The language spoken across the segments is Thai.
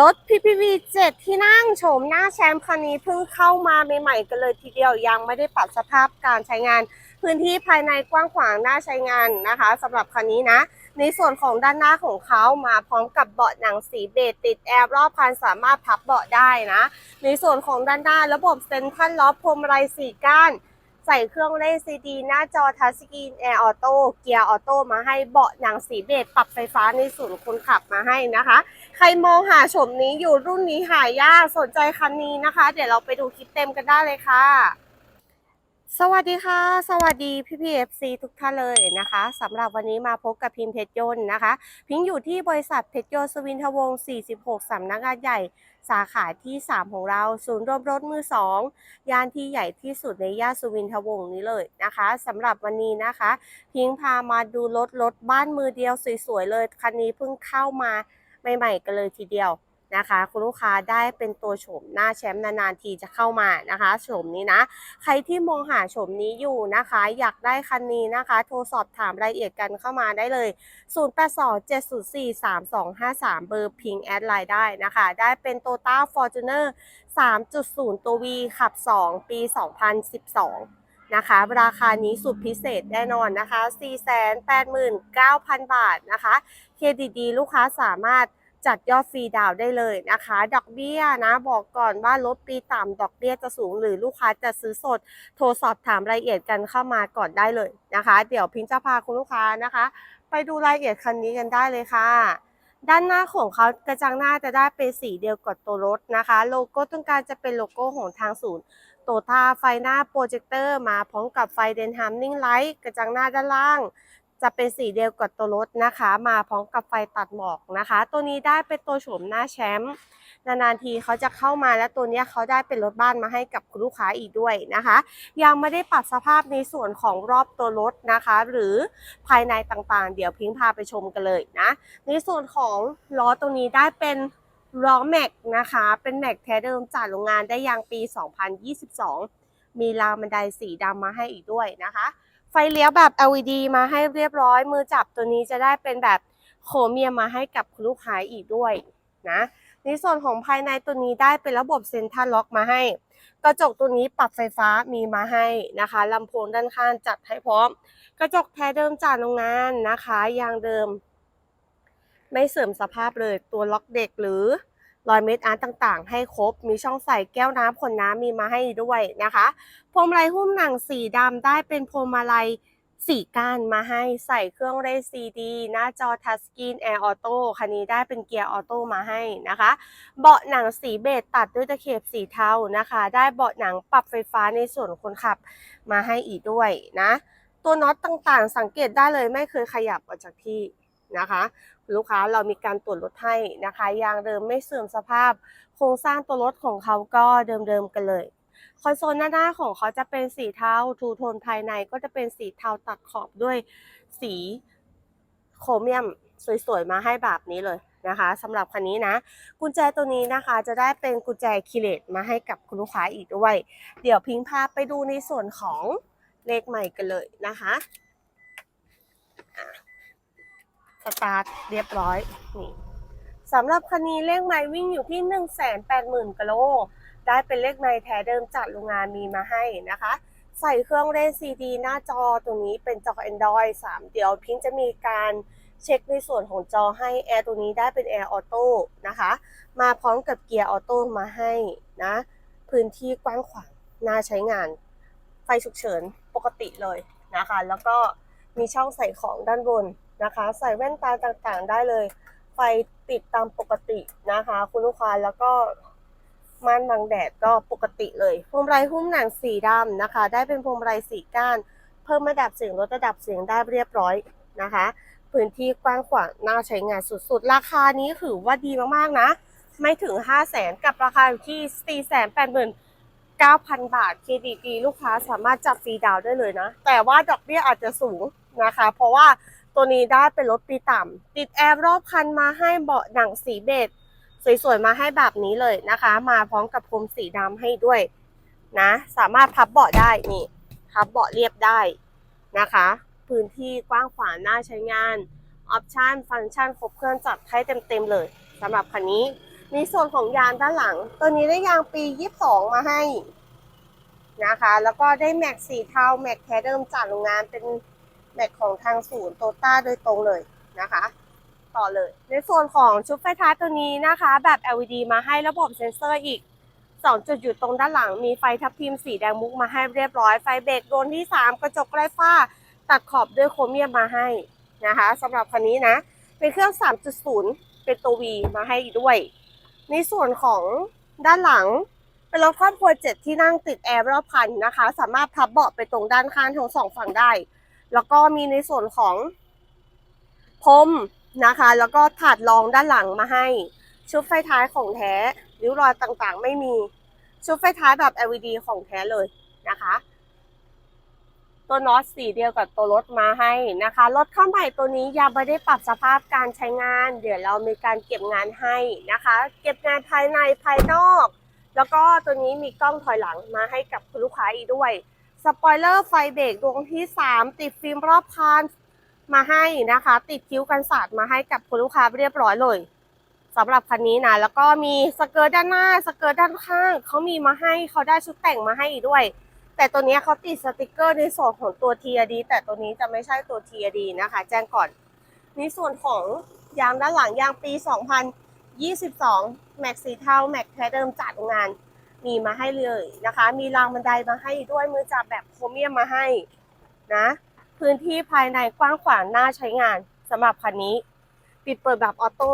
รถ PPV 7 ที่นั่งโฉมหน้าแชมป์คันนี้เพิ่งเข้ามาใหม่ๆกันเลยทีเดียวยังไม่ได้ปรับสภาพการใช้งาน พื้นที่ภายในกว้างขวางน่าใช้งานนะคะสำหรับคันนี้นะ ในส่วนของด้านหน้าของเขามาพร้อมกับเบาะหนังสีเบจติดแอร์รอบคันสามารถพับเบาะได้นะ ในส่วนของด้านหน้าระบบเซ็นทรัลล็อกพรมไรสี่ก้านใส่เครื่องเล่นซีดีหน้าจอทัชสกรีนแอร์ออโต้เกียร์ออโต้มาให้เบาะหนังสีเบจปรับไฟฟ้าในส่วนคนขับมาให้นะคะ ใครมองหาชมนี้อยู่รุ่นนี้หายากสนใจคันนี้นะคะ เดี๋ยวเราไปดูคลิปเต็มกันได้เลยค่ะ สวัสดีค่ะ สวัสดีพี่พีเอฟซีทุกท่านเลยนะคะสำหรับวันนี้มาพบกับพิมพ์เพชรยนต์นะคะ พิงอยู่ที่บริษัทเพชรยนต์สวินทวงศ์46สำนักงานใหญ่สาขาที่ 3 ของเรา ศูนย์รวมรถมือ 2 ย่านที่ใหญ่ที่สุดในย่านสุวินทวงศ์นี้เลยนะคะสำหรับวันนี้นะคะ พิงพามาดูรถรถบ้านมือเดียวสวยๆเลย คันนี้เพิ่งเข้ามา ใหม่ๆกันเลยทีเดียวนะคะ คุณลูกค้าได้เป็นตัวโฉมหน้าแชมป์นานๆทีจะเข้ามานะคะโฉมนี้นะ ใครที่มองหาโฉมนี้อยู่นะคะ อยากได้คันนี้นะคะ โทรสอบถามรายละเอียดกันเข้ามาได้เลย 0827043253 เบอร์พิงแอดไลน์ได้นะคะ ได้เป็น Toyota Fortuner 3.0 ตัว V ขับ 2 ปี 2012 นะคะ ราคานี้สุดพิเศษแน่นอนนะคะ 489,000 บาทนะคะเครดิตดีลูกค้าสามารถจัดยอดฟรีดาวได้เลยนะคะ ดอกเบี้ยนะ บอกก่อนว่ารถปีต่ำดอกเบี้ยจะสูง หรือลูกค้าจะซื้อสด โทรสอบถามรายละเอียดกันเข้ามาก่อนได้เลยนะคะ เดี๋ยวพิงจะพาคุณลูกค้านะคะ ไปดูรายละเอียดคันนี้กันได้เลยค่ะ ด้านหน้าของเขากระจังหน้าจะได้เป็นสีเดียวกับตัวรถนะคะ โลโก้ตรงกางจะเป็นโลโก้ของทางศูนย์ โตตาไฟหน้าโปรเจคเตอร์มาพร้อมกับไฟเดนฮัมนิ่งไลท์กระจังหน้าด้านล่าง จะเป็นสีเดียวกับตัวรถนะคะ มาพร้อมกับไฟตัดหมอกนะคะ ตัวนี้ได้เป็นตัวโฉมหน้าแชมป์นานๆทีเขาจะเข้ามาและตัวนี้เขาได้เป็นรถบ้านมาให้กับคุณลูกค้าอีกด้วยนะคะ ยังไม่ได้ปรับสภาพในส่วนของรอบตัวรถนะคะ หรือภายในต่างๆ เดี๋ยวพิงพาไปชมกันเลยนะ ในส่วนของล้อตรงนี้ได้เป็น ล้อแม็กนะคะ เป็นแม็กแท้เดิมจากโรงงานได้ยางปี 2022 มีรางบันไดสีดำมาให้อีกด้วยนะคะ ไฟเลี้ยวแบบ LED มาให้เรียบร้อย มือจับตัวนี้จะได้เป็นแบบโครเมียมมาให้กับลูกค้าอีกด้วยนะในส่วนของภายในตัวนี้ได้เป็นระบบเซ็นทรัลล็อกมาให้ กระจกตัวนี้ปรับไฟฟ้ามีมาให้นะคะลำโพงด้านข้างจัดให้พร้อม กระจกแท้เดิมจากโรงงานนะคะยางเดิม ไม่เสื่อมสภาพเลยตัวล็อกเด็กหรือรอยเม็ดอาร์ตต่างๆ ให้ครบ มีช่องใส่แก้วน้ำขนน้ำมีมาให้ด้วยนะคะ พวงมาลัยหุ้มหนังสีดำได้เป็นพวงมาลัยสีก้านมาให้ใส่เครื่องเล่นซีดี หน้าจอทัชสกรีนแอร์ออโต้คันนี้ได้เป็นเกียร์ออโต้มาให้นะคะ เบาะหนังสีเบจตัดด้วยตะเข็บสีเทานะคะ ได้เบาะหนังปรับไฟฟ้าในส่วนคนขับมาให้อีกด้วยนะ ตัวน็อตต่างๆ สังเกตได้เลยไม่เคยขยับออกจากที่ นะคะ ลูกค้าเรามีการตรวจรถให้นะคะยางเดิมไม่เสื่อมสภาพ โครงสร้างตัวรถของเขาก็เดิมๆกันเลยคอนโซลหน้าหน้าของเขาจะเป็นสีเทาทูโทนภายในก็จะเป็นสีเทาตัดขอบด้วยสีโครเมียมสวยๆ มาให้แบบนี้เลยนะคะสำหรับคันนี้นะ กุญแจตัวนี้นะคะจะได้เป็นกุญแจคีเลตมาให้กับคุณลูกค้าอีกด้วย เดี๋ยวพิงพาไปดูในส่วนของเลขใหม่กันเลยนะคะ สตาร์ทเรียบร้อยนี่สำหรับคันนี้เลขใหม่วิ่งอยู่ที่ 1 8 0 0 0 0กิโล ได้เป็นเลขในแท้เดิมจากโรงงานมีมาให้นะคะ ใส่เครื่องเล่นซีดีหน้าจอตรงนี้เป็นจอ Android 3 เดี๋ยวพิงจะมีการเช็คในส่วนของจอให้แอร์ตัวนี้ได้เป็นแอร์ออโต้นะคะ มาพร้อมกับเกียร์ออโต้มาให้นะ พื้นที่กว้างขวางน่าใช้งาน ไฟฉุกเฉินปกติเลยนะคะ แล้วก็มีช่องใส่ของด้านบน นะคะ ใส่แว่นตาต่างๆได้เลย ไฟติดตามปกตินะคะ คุณลูกค้าแล้วก็ม่านบังแดดก็ปกติเลยพวงมาลัยหุ้มหนังสีดำนะคะ ได้เป็นพวงมาลัยสีก้าน เพิ่มระดับเสียงลดระดับเสียงได้เรียบร้อยนะคะ พื้นที่กว้างขวางน่าใช้งานสุดๆ ราคานี้ถือว่าดีมากๆนะ ไม่ถึง 5 0 0แสนกับราคาอยู่ที่ 4 8 9 0 0 9,000 บาทเครดิตดีลูกค้าสามารถจับฟรีดาวได้เลยนะ แต่ว่าดอกเบี้ยอาจจะสูงนะคะ เพราะว่า ตัวนี้ได้เป็นรถปีต่ำติดแอร์รอบคันมาให้เบาะหนังสีเบจสวยๆมาให้แบบนี้เลยนะคะ มาพร้อมกับพรมสีดำให้ด้วยนะ สามารถพับเบาะได้นี่พับเบาะเรียบได้นะคะ พื้นที่กว้างขวางน่าใช้งานออปชันฟังก์ชันครบเครื่องจัดให้เต็มๆเลยสำหรับคันนี้ในส่วนของยางด้านหลัง ตัวนี้ได้ยางปี 22 มาให้นะคะ แล้วก็ได้แม็กสีเทาแม็กแท้เดิมจากโรงงานเป็น แม็กของทางศูนย์โตต้าโดยตรงเลยนะคะ ต่อเลย ในส่วนของชุดไฟท้ายตัวนี้นะคะ แบบ LED มาให้ระบบเซ็นเซอร์อีก 2 จุดอยู่ตรงด้านหลัง มีไฟทับทิมสีแดงมุกมาให้เรียบร้อย ไฟเบรกโดนที่ 3 กระจกไร้ฝ้า ตัดขอบด้วยโครเมียมมาให้นะคะสำหรับคันนี้นะ เป็นเครื่อง 3.0 เป็นตัว V มาให้ด้วย ในส่วนของด้านหลังเป็นรถครอบครัวเจ็ดที่นั่งติดแอร์รอบคันนะคะ สามารถพับเบาะไปตรงด้านข้างทั้งสองฝั่งได้ แล้วก็มีในส่วนของพรมนะคะ แล้วก็ถาดรองด้านหลังมาให้ ชุดไฟท้ายของแท้ริ้วรอยต่างๆ ไม่มี ชุดไฟท้ายแบบ LED ของแท้เลยนะคะ ตัวน็อตสีเดียวกับตัวรถมาให้นะคะ รถเข้าใหม่ตัวนี้ยังไม่ได้ปรับสภาพการใช้งาน เดี๋ยวเรามีการเก็บงานให้นะคะ เก็บงานภายในภายนอก แล้วก็ตัวนี้มีกล้องถอยหลังมาให้กับคุณลูกค้าอีกด้วย สปอยเลอร์ไฟเบรกดวงที่ 3 ติดฟิล์มรอบคันมาให้นะคะ ติดคิ้วกันสาดมาให้กับคุณลูกค้าเรียบร้อยเลยสำหรับคันนี้นะ แล้วก็มีสเกิร์ตด้านหน้าสเกิร์ตด้านข้างเขามีมาให้เขาได้ชุดแต่งมาให้อีกด้วย แต่ตัวนี้เขาติดสติกเกอร์ในส่วนของตัว TRD แต่ตัวนี้จะไม่ใช่ตัว TRD นะคะ แจ้งก่อนในส่วนของยางด้านหลังยางปี 2022 แม็กสีเทาแม็กแท้เดิมจากโรงงาน มีมาให้เลยนะคะ มีรางบันไดมาให้ด้วยมือจับแบบโครเมียมมาให้นะพื้นที่ภายในกว้างขวางน่าใช้งานสำหรับคันนี้ ปิดเปิดแบบออโต้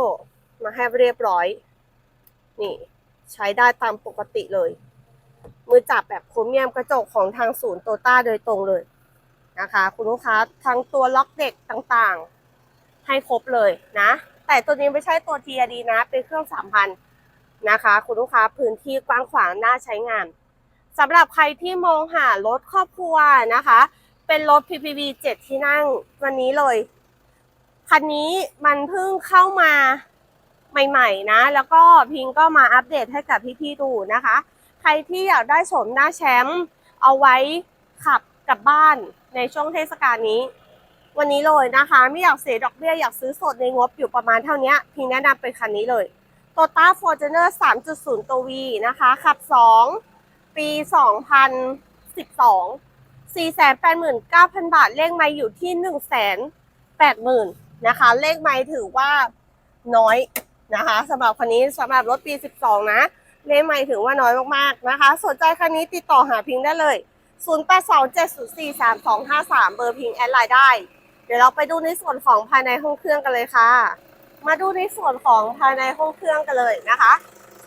มาให้เรียบร้อย นี่ใช้ได้ตามปกติเลย มือจับแบบโครเมียมกระจกของทางศูนย์โตต้าโดยตรงเลยนะคะ คุณลูกค้าทั้งตัวล็อกเด็กต่างๆ ให้ครบเลยนะ แต่ตัวนี้ไม่ใช่ตัว TRD นะ เป็นเครื่อง3,000น นะคะ คุณลูกค้าพื้นที่กว้างขวางน่าใช้งานสำหรับใครที่มองหารถครอบครัวนะคะ เป็นรถ PPV 7 ที่นั่งวันนี้เลย คันนี้มันเพิ่งเข้ามาใหม่ๆนะ แล้วก็พิงก็มาอัปเดตให้กับพี่ๆดูนะคะ ใครที่อยากได้ชมหน้าแชมป์เอาไว้ขับกลับบ้านในช่วงเทศกาลนี้ วันนี้เลยนะคะ ไม่อยากเสียดอกเบี้ยอยากซื้อสดในงบอยู่ประมาณเท่านี้พิงแนะนำเป็นคันนี้เลย ตต้าฟอร์จูเนอร์3.0ตัว V นะคะ ขับ2ปี2012 489,000บาท เลขไม้อยู่ที่180,000นแปดหมื่นนะคะ เลขไม้ถือว่าน้อยนะคะสำหรับคันนี้สำหรับรถปี 12 นะ เลขไม้ถือว่าน้อยมากๆนะคะ สนใจคันนี้ติดต่อหาพิงได้เลย 0827043253 เบอร์พิงแอดไลน์ได้ เดี๋ยวเราไปดูในส่วนของภายในห้องเครื่องกันเลยค่ะ มาดูในส่วนของภายในห้องเครื่องกันเลยนะคะ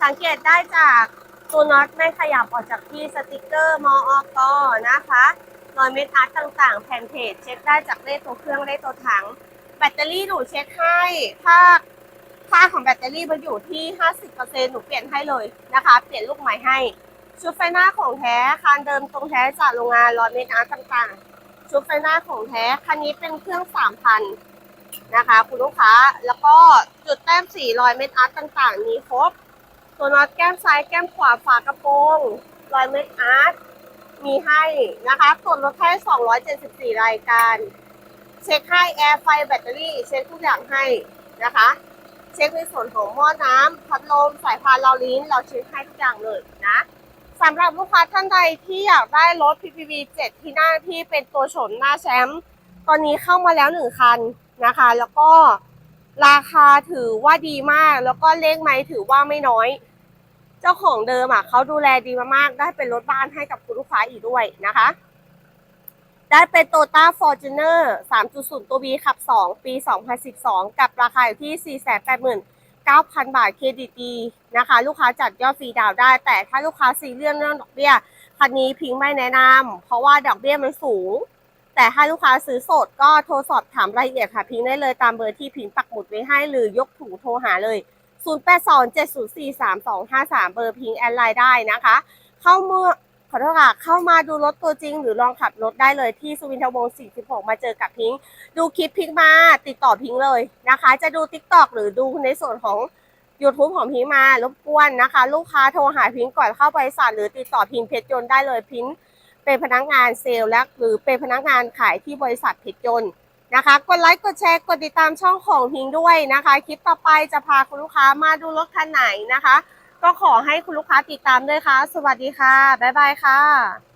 สังเกตได้จากตัวน็อตไม่ขยับออกจากที่สติกเกอร์มออกนะคะรอยเม็ดอาร์ตต่างๆ แผ่นเพจเช็คได้จากเลขตัวเครื่องเลขตัวถัง แบตเตอรี่หนูเช็คให้ถ้าค่าของแบตเตอรี่มันอยู่ที่ 50%หนูเปลี่ยนให้เลยนะคะ เปลี่ยนลูกใหม่ให้ ชุดไฟหน้าของแท้คานเดิมตรงแท้จากโรงงานรอยเม็ดอาร์ตต่างๆ ชุดไฟหน้าของแท้คันนี้เป็นเครื่อง 3,000 นะคะคุณลูกค้าแล้วก็จุดแต้มสีรอยเม็ดอาร์ตต่างๆ มีครบ ตัวน็อตแก้มซ้ายแก้มขวาฝากระโปรงรอยเม็ดอาร์ตมีให้นะคะส่วนลดให้274 รายการ เช็คให้แอร์ไฟแบตเตอรี่เช็คทุกอย่างให้นะคะ เช็คในส่วนของหม้อน้ำพัดลมสายพานเราลิ้น เราเช็คให้ทุกอย่างเลยนะสำหรับลูกค้าท่านใดที่อยากได้รถ PPV 7 ที่หน้าที่เป็นตัวโฉมหน้าแชมป์ตอนนี้เข้ามาแล้วหนึ่งคัน นะคะ แล้วก็ราคาถือว่าดีมาก แล้วก็เลขไม้ถือว่าไม่น้อย เจ้าของเดิมอะเขาดูแลดีมากๆ ได้เป็นรถบ้านให้กับคุณลูกค้าอีกด้วยนะคะ ได้เป็นโตต้าฟอร์จูเนอร์3.0 ตัว B ขับ 2 ปี 2012 กับราคาอยู่ที่ 489,000 บาทเครดิตดีนะคะ ลูกค้าจัดยอดฟรีดาวได้ แต่ถ้าลูกค้าซีเรียสเรื่องดอกเบี้ยคันนี้พิงไม่แนะนำเพราะว่าดอกเบี้ยมันสูง แต่ถ้าลูกค้าซื้อสดก็โทรสอบถามรายละเอียดค่ะพิงได้เลยตามเบอร์ที่พิงปักหมุดไว้ให้ หรือยกถูโทรหาเลย 0827043253 เบอร์พิงแอดไลน์ได้นะคะ เข้าเมื่อขอโทษค่ะเข้ามาดูรถตัวจริง หรือลองขับรถได้เลยที่สุวินทวงศ์ 46 มาเจอกับพิง ดูคลิปพิงมาติดต่อพิงเลยนะคะ จะดู TikTok หรือดูในส่วนของ YouTube ของพิงมารบกวนนะคะ ลูกค้าโทรหาพิงก่อนเข้าบริษัทหรือติดต่อพิงเพชรยนต์ได้เลยพิง เป็นพนักงานเซลล์และหรือเป็นพนักงานขายที่บริษัทเพชรยนต์นะคะกดไลค์กดแชร์กดติดตามช่องของพิงด้วยนะคะ คลิปต่อไปจะพาคุณลูกค้ามาดูรถคันไหนนะคะ ก็ขอให้คุณลูกค้าติดตามด้วยค่ะ สวัสดีค่ะ บ๊ายบายค่ะ